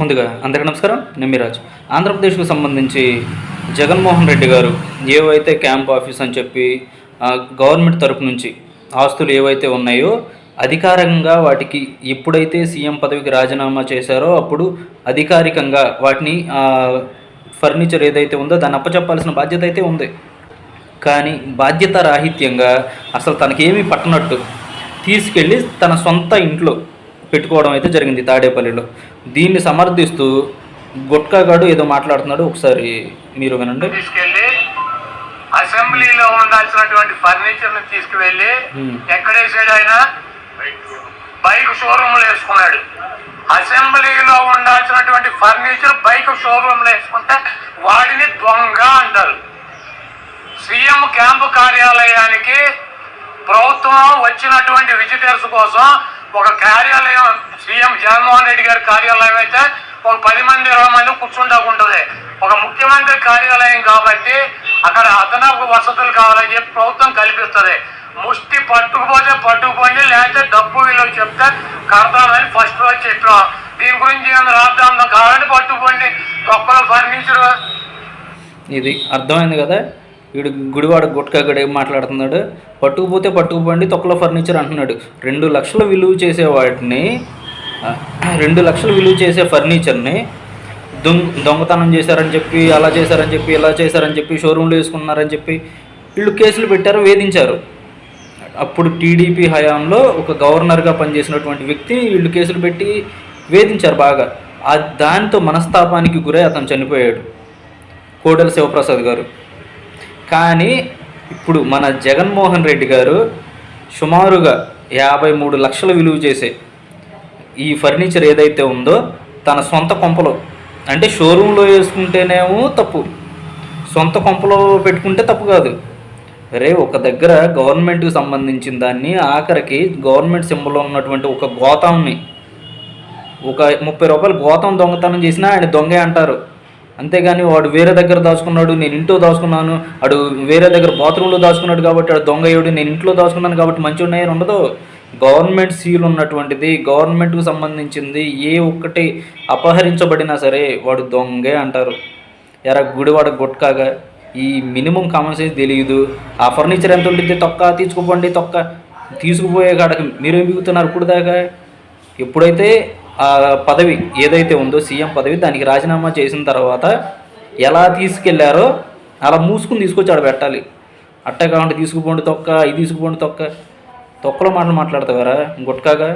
ముందుగా అందరికీ నమస్కారం. నిమ్మిరాజ్ ఆంధ్రప్రదేశ్కు సంబంధించి జగన్మోహన్ రెడ్డి గారు ఏవైతే క్యాంప్ ఆఫీస్ అని చెప్పి గవర్నమెంట్ తరపు నుంచి ఆస్తులు ఏవైతే ఉన్నాయో అధికారికంగా వాటికి ఎప్పుడైతే సీఎం పదవికి రాజీనామా చేశారో అప్పుడు అధికారికంగా వాటిని ఫర్నిచర్ ఏదైతే ఉందో దాన్ని అప్పచెప్పాల్సిన బాధ్యత అయితే ఉంది. కానీ బాధ్యత రాహిత్యంగా అసలు తనకేమీ పట్టనట్టు తీసుకెళ్ళి తన సొంత ఇంట్లో పెట్టుకోవడం అయితే జరిగింది తాడేపల్లిలో. దీన్ని సమర్థిస్తూ గుట్కాగాడు ఏదో మాట్లాడుతున్నాడు. ఒకసారి మీరు వినండి. అసెంబ్లీలో ఉండాల్సినటువంటి ఫర్నిచర్ని తీసుకువెళ్ళి. ఎక్కడ వేసాడు ఆయన? బైక్ షోరూమ్లో వేసుకున్నాడు. అసెంబ్లీలో ఉండాల్సినటువంటి ఫర్నిచర్ బైక్ షోరూమ్లో వేసుకుంటే వాడిని దొంగ అంటారు. సీఎం క్యాంపు కార్యాలయానికి ప్రభుత్వం వచ్చినటువంటి విజిటర్స్ కోసం ఒక కార్యాలయం సీఎం జగన్మోహన్ రెడ్డి గారి కార్యాలయం అయితే ఒక పది మంది ఇరవై మంది కూర్చుంటాకుంటుంది ఒక ముఖ్యమంత్రి కార్యాలయం కాబట్టి అక్కడ అదనపు వసతులు కావాలని చెప్పి ప్రభుత్వం కల్పిస్తుంది. ముష్టి పట్టుకుపోతే పట్టుకుపోయింది లేకపోతే డబ్బు విలువ చెప్తే కడతామని ఫస్ట్ రోజు చెప్పాం దీని గురించి రాద్దాం కావాలంటే పట్టుకుపోండి. గొప్పలో ఫర్నిచర్ ఇది అర్థమైంది కదా? వీడు గుడివాడ గుట్కాగడ ఏం మాట్లాడుతున్నాడు? పట్టుకుపోతే పట్టుకుపోండి తొక్కల ఫర్నిచర్ అంటున్నాడు. రెండు లక్షల విలువ చేసే వాటిని రెండు లక్షలు విలువ చేసే ఫర్నిచర్ని దొంగ దొంగతనం చేశారని చెప్పి అలా చేశారని చెప్పి ఇలా చేశారని చెప్పి షోరూంలో వేసుకున్నారని చెప్పి వీళ్ళు కేసులు పెట్టారు వేధించారు. అప్పుడు టీడీపీ హయాంలో ఒక గవర్నర్గా పనిచేసినటువంటి వ్యక్తి వీళ్ళు కేసులు పెట్టి వేధించారు బాగా. ఆ దాంతో మనస్తాపానికి గురై అతను చనిపోయాడు. కోడెల శివప్రసాద్ గారు. కానీ ఇప్పుడు మన జగన్మోహన్ రెడ్డి గారు సుమారుగా యాభై మూడు లక్షలు విలువ చేసే ఈ ఫర్నిచర్ ఏదైతే ఉందో తన సొంత కొంపలో అంటే షోరూంలో వేసుకుంటేనేమో తప్పు. సొంత కొంపలో పెట్టుకుంటే తప్పు కాదు. రే ఒక దగ్గర గవర్నమెంట్కి సంబంధించిన దాన్ని ఆఖరికి గవర్నమెంట్ సింబల్లో ఉన్నటువంటి ఒక గోతాంని ఒక ముప్పై రూపాయలు గోతం దొంగతనం చేసినా ఆయన దొంగే అంటారు. అంతేగాని వాడు వేరే దగ్గర దాచుకున్నాడు నేను ఇంట్లో దాచుకున్నాను. వాడు వేరే దగ్గర బాత్రూంలో దాచుకున్నాడు కాబట్టి వాడు దొంగ నేను ఇంట్లో దాచుకున్నాను కాబట్టి మంచి ఉన్నాయని ఉండదు. గవర్నమెంట్ సీల్ ఉన్నటువంటిది గవర్నమెంట్కు సంబంధించింది ఏ ఒక్కటి అపహరించబడినా సరే వాడు దొంగే అంటారు. ఎరా గుడివాడ గుట్కాగా ఈ మినిమం కామన్ సెన్స్ తెలియదు. ఆ ఫర్నిచర్ ఎంత ఉంటుంది తొక్క తీసుకుపోండి తొక్క. తీసుకుపోయే కాడకి మీరేం బిగుతున్నారు ఇప్పుడు దాకా ఎప్పుడైతే ఆ పదవి ఏదైతే ఉందో సీఎం పదవి దానికి రాజీనామా చేసిన తర్వాత ఎలా తీసుకెళ్ళారో అలా మూసుకుని తీసుకొచ్చి ఆడ పెట్టాలి. అట్టే కాకుండా తీసుకుపోండి తొక్క ఇది తీసుకుపోండి తొక్క. తొక్కలో మాటలు మాట్లాడతావారా? గుట్కాగా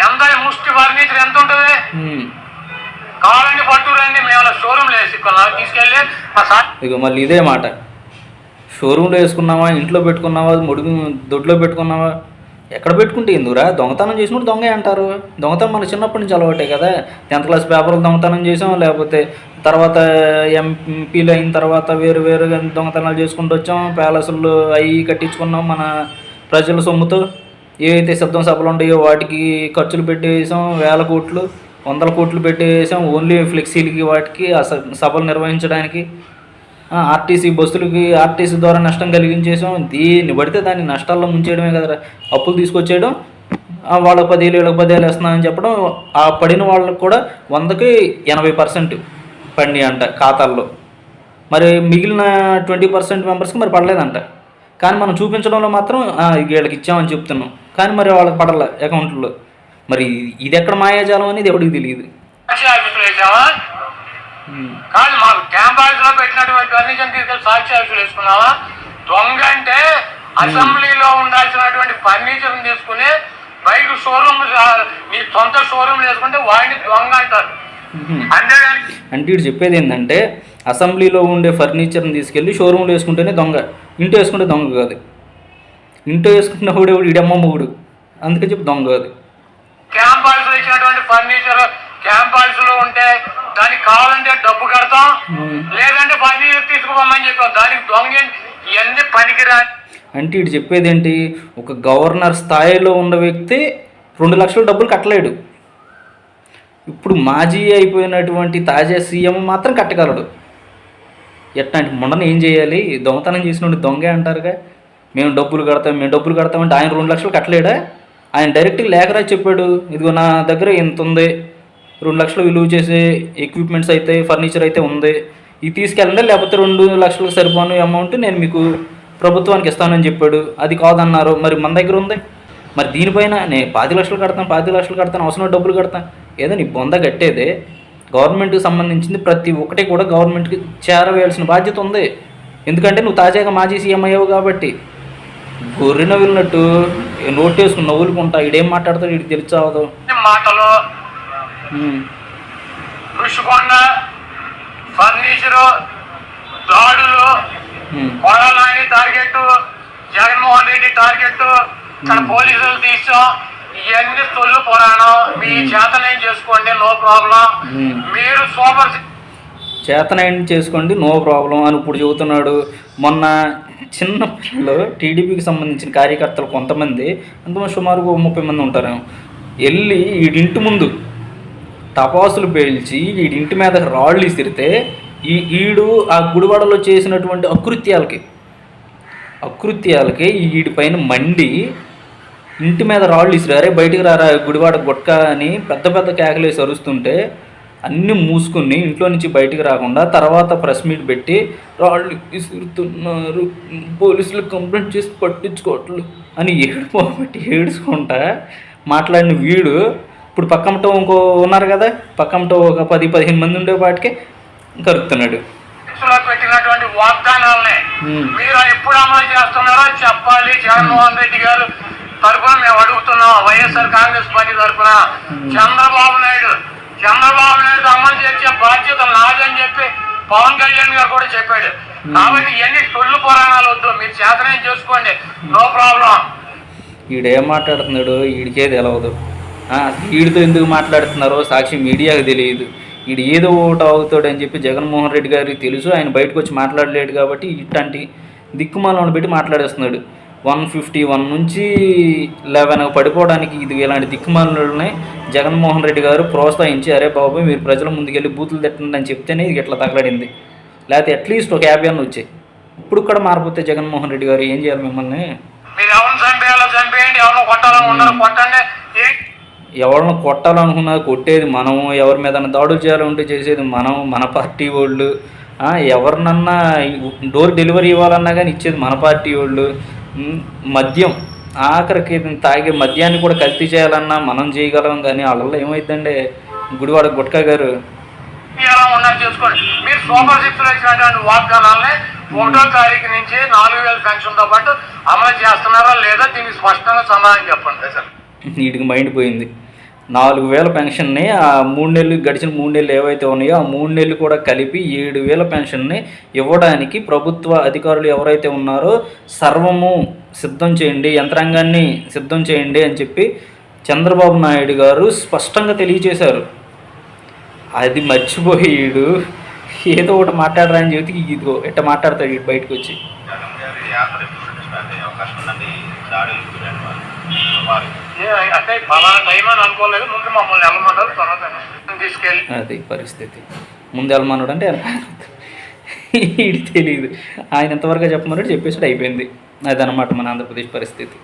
ఎంత ముష్టి ఫర్నిచర్ ఎంత ఉంటుంది? హ్మ్. కావాలండి పట్టు రండి మేము షోరూమ్లో వేసుకున్నాం తీసుకెళ్ళి మా సార్ ఇక మళ్ళీ ఇదే మాట. షోరూంలో వేసుకున్నావా? ఇంట్లో పెట్టుకున్నావా? ముడుగు దొడ్లో పెట్టుకున్నావా? ఎక్కడ పెట్టుకుంటే ఎందుకురా? దొంగతనం చేసినప్పుడు దొంగే అంటారు. దొంగతనం మన చిన్నప్పటి నుంచి అలవాటే కదా. టెన్త్ క్లాస్ పేపర్లు దొంగతనం చేసాం లేకపోతే తర్వాత ఎంపీలు అయిన తర్వాత వేరు వేరుగా దొంగతనాలు చేసుకుంటూ వచ్చాం. ప్యాలెస్లు అవి కట్టించుకున్నాం మన ప్రజల సొమ్ముతో. ఏవైతే శబ్దం సభలు ఉంటాయో వాటికి ఖర్చులు పెట్టేసాం వేల కోట్లు వందల కోట్లు పెట్టేసాం. ఓన్లీ ఫ్లెక్సీలకి వాటికి ఆ సభలు నిర్వహించడానికి. ఆర్టీసీ బస్సులకి ఆర్టీసీ ద్వారా నష్టం కలిగించేసాం. దీన్ని పడితే దాన్ని నష్టాల్లో ముంచేయడమే కదరా. అప్పులు తీసుకొచ్చేయడం వాళ్ళకి పదేళ్ళు వీళ్ళకి పదివేలు వేస్తున్నామని చెప్పడం ఆ పడిన వాళ్ళకి కూడా వందకి ఎనభై పర్సెంట్ పడి అంట ఖాతాల్లో. మరి మిగిలిన ట్వంటీ పర్సెంట్ మెంబర్స్కి మరి పడలేదంట. కానీ మనం చూపించడంలో మాత్రం వీళ్ళకి ఇచ్చామని చెప్తున్నాం. కానీ మరి వాళ్ళకి పడలే అకౌంట్లో. మరి ఇది ఎక్కడ మాయాజాలం అనేది ఎవరికి తెలియదు. కాదు మాకు క్యాంపస్లో పెట్టినటువంటి ఫర్నిచర్ తీసుకెళ్ళి సాక్షి ఆఫీసులో వేసుకున్నావా? దొంగ అంటే అసెంబ్లీలో ఉండాల్సినటువంటి ఫర్నిచర్ తీసుకుని బైక్ షోరూమ్ మీ సొంత షోరూమ్ వేసుకుంటే వాడిని దొంగ అంటారు. అంతేగాని అంటే ఇటు చెప్పేది ఏంటంటే అసెంబ్లీలో ఉండే ఫర్నిచర్ని తీసుకెళ్ళి షోరూంలో వేసుకుంటేనే దొంగ. ఇంట్లో వేసుకుంటే దొంగ కాదు. ఇంట్లో వేసుకుంటున్న కూడా ఇడమ్మ మొగుడు. అందుకే చెప్పి దొంగ కాదు క్యాంపస్లో ఇచ్చినటువంటి ఫర్నిచర్ క్యాంపస్లో ఉంటే దానికి కావాలంటే డబ్బు కడతాం. లేదంటే ఫర్నిచర్ తీసుకుపోమని చెప్పాం. దానికి దొంగ? ఇవన్నీ పనికిరా అంటే ఇటు చెప్పేది ఏంటి ఒక గవర్నర్ స్థాయిలో ఉన్న వ్యక్తి రెండు లక్షల డబ్బులు కట్టలేడు. ఇప్పుడు మాజీ అయిపోయినటువంటి తాజా సీఎం మాత్రం కట్టగలడు. ఎట్లాంటి మొండను ఏం చేయాలి? దొంగతనం చేసినోడు దొంగే అంటారుగా. మేము డబ్బులు కడతాం మేము డబ్బులు కడతామంటే ఆయన రెండు లక్షలు కట్టలేడా? ఆయన డైరెక్ట్గా లేఖ రాసి చెప్పాడు ఇదిగో నా దగ్గర ఇంత ఉంది రెండు లక్షలు విలువ చేసే ఎక్విప్మెంట్స్ అయితే ఫర్నిచర్ అయితే ఉంది. ఇది తీసుకెళ్ళండి లేకపోతే రెండు లక్షలకు సరిపోను అమౌంట్ నేను మీకు ప్రభుత్వానికి ఇస్తానని చెప్పాడు. అది కాదన్నారు. మరి మన దగ్గర ఉంది. మరి దీనిపైన నేను పాతి లక్షలు కడతాను పాతి లక్షలు కడతాను అవసరం డబ్బులు కడతాను. ఏదో నీ బొంద కట్టేదే. గవర్నమెంట్కి సంబంధించింది ప్రతి ఒక్కటి కూడా గవర్నమెంట్కి చేరవేయాల్సిన బాధ్యత ఉంది. ఎందుకంటే నువ్వు తాజాగా మాజీ సీఎం అయ్యావు కాబట్టి. గొర్రె వెళ్ళినట్టు నోట్ వేసుకుని నవ్వులుకుంటా ఇడేం మాట్లాడతాడు ఇటు తెలిసావదు మాటలో ఋషికొండ ఫర్నిచరు దాడులు కొడాలని టార్గెట్ జగన్మోహన్ రెడ్డి టార్గెట్ ఇక్కడ పోలీసులు తీసాం. ఇవన్నీ తొల్లు పురాణం. మీ చేతనేం చేసుకోండి నో ప్రాబ్లం. Hmm. మీరు సూపర్ చేతనైన చేసుకోండి నో ప్రాబ్లం అని ఇప్పుడు చెబుతున్నాడు. మొన్న చిన్న పిల్లలు టీడీపీకి సంబంధించిన కార్యకర్తలు కొంతమంది అంతమంది సుమారు ఒక ముప్పై మంది ఉంటారు. వెళ్ళి వీడింటి ముందు టపాసులు పేల్చి వీడింటి మీద రాళ్ళు ఇసిరితే ఈ ఈడు ఆ గుడివాడలో చేసినటువంటి అకృత్యాలకి అకృత్యాలకి వీడి పైన మండి ఇంటి మీద రాళ్ళు ఇసిరారే బయటికి రారా గుడివాడ గుట్క అని పెద్ద పెద్ద కేకలేసి అరుస్తుంటే అన్నీ మూసుకుని ఇంట్లో నుంచి బయటికి రాకుండా తర్వాత ప్రెస్ మీట్ పెట్టి రాళ్ళు ఇసురుతున్నారు పోలీసులు కంప్లైంట్ చేసి పట్టించుకోవట్లేదు అని ఏడుపోబట్టి ఏడుచుకుంటా మాట్లాడిన వీడు ఇప్పుడు పక్కమటో ఇంకో ఉన్నారు కదా పక్కమటో ఒక పది పదిహేను మంది ఉండే వాటికి కరుతున్నాడు లో పెట్టినటువంటి వాగ్దానాలని. మీరు ఎప్పుడు అమలు చేస్తున్నారో చెప్పాలి. జగన్మోహన్ రెడ్డి గారు తరఫున మేము అడుగుతున్నాం వైఎస్ఆర్ కాంగ్రెస్ పార్టీ తరఫున చంద్రబాబు నాయుడు చంద్రబాబు నాయుడు అమలు చేసే బాధ్యత నాదని చెప్పి పవన్ కళ్యాణ్ గారు కూడా చెప్పాడు. కాబట్టి ఇవన్నీ సొల్లు పురాణాలు వద్దు మీరు చేతనే చేసుకోండి. No problem. ఈడేం మాట్లాడుతున్నాడు? ఈడికే తెలవదు వీడితో ఎందుకు మాట్లాడుతున్నారో సాక్షి మీడియాకి తెలియదు. వీడు ఏదో ఒకటి అవుతాడు అని చెప్పి జగన్మోహన్ రెడ్డి గారికి తెలుసు. ఆయన బయటకు వచ్చి మాట్లాడలేడు కాబట్టి ఇట్లాంటి దిక్కుమాలను పెట్టి మాట్లాడేస్తున్నాడు. వన్ ఫిఫ్టీ వన్ నుంచి లెవెన్ పడిపోవడానికి ఇది ఇలాంటి దిక్కుమాలని జగన్మోహన్ రెడ్డి గారు ప్రోత్సహించి అరే బాబు మీరు ప్రజల ముందుకెళ్ళి బూతులు తిట్టండి అని చెప్తేనే ఇది ఇట్లా తగలడింది. లేకపోతే అట్లీస్ట్ ఒక యాభై అన్న వచ్చాయి. ఇప్పుడు కూడా మారిపోతే జగన్మోహన్ రెడ్డి గారు ఏం చేయాలి మిమ్మల్ని? మీరు ఎవరు చంపేయాలో చంపేయండి. ఎవరు కొట్టాలని ఉన్నారో కొట్టండి. ఎవరిని కొట్టాలనుకున్నా కొట్టేది మనము ఎవరి మీద దాడులు చేయాలంటే చేసేది మనం మన పార్టీ వాళ్ళు. ఎవరినన్నా డోర్ డెలివరీ ఇవ్వాలన్నా కానీ ఇచ్చేది మన పార్టీ వాళ్ళు. మద్యం. ఆఖరికి తాగే మద్యాన్ని కూడా కల్తీ చేయాలన్నా మనం చేయగలం కానీ వాళ్ళల్లో ఏమైందండి గుడివాడ గుట్కా గారు. చేసుకోండి. మీరు సూపర్ సిక్స్ ఇచ్చినటువంటి వాగ్దానాలని ఒకటో తారీఖు నుంచి నాలుగు వేల పెన్షన్తో పాటు అమలు చేస్తున్నారా లేదా దీనికి స్పష్టంగా సమాధానం చెప్పండి. సార్ వీటికి మైండ్ పోయింది. నాలుగు వేల పెన్షన్ని ఆ మూడు నెలలు గడిచిన మూడు నెలలు ఏవైతే ఉన్నాయో ఆ మూడు నెలలు కూడా కలిపి ఏడు వేల పెన్షన్ని ఇవ్వడానికి ప్రభుత్వ అధికారులు ఎవరైతే ఉన్నారో సర్వము సిద్ధం చేయండి యంత్రాంగాన్ని సిద్ధం చేయండి అని చెప్పి చంద్రబాబు నాయుడు గారు స్పష్టంగా తెలియజేశారు. అది మర్చిపోయాడు. ఏదో ఒకటి మాట్లాడరా అని చెబితే ఇదిగో ఎట్ట మాట్లాడతాడు బయటకు వచ్చి దాడులు గురైన వాళ్ళు అంటే ఫలానా టైం అని అనుకోలేదు ముందు మమ్మల్ని వెళ్ళమన్నారు తర్వాత తీసుకెళ్ళి అది పరిస్థితి. ముందు వెళ్ళమన్నాడు అంటే ఇది తెలియదు ఆయన ఎంతవరకు చెప్పమన్నాడు చెప్పేసి అయిపోయింది. అదనమాట మన ఆంధ్రప్రదేశ్ పరిస్థితి.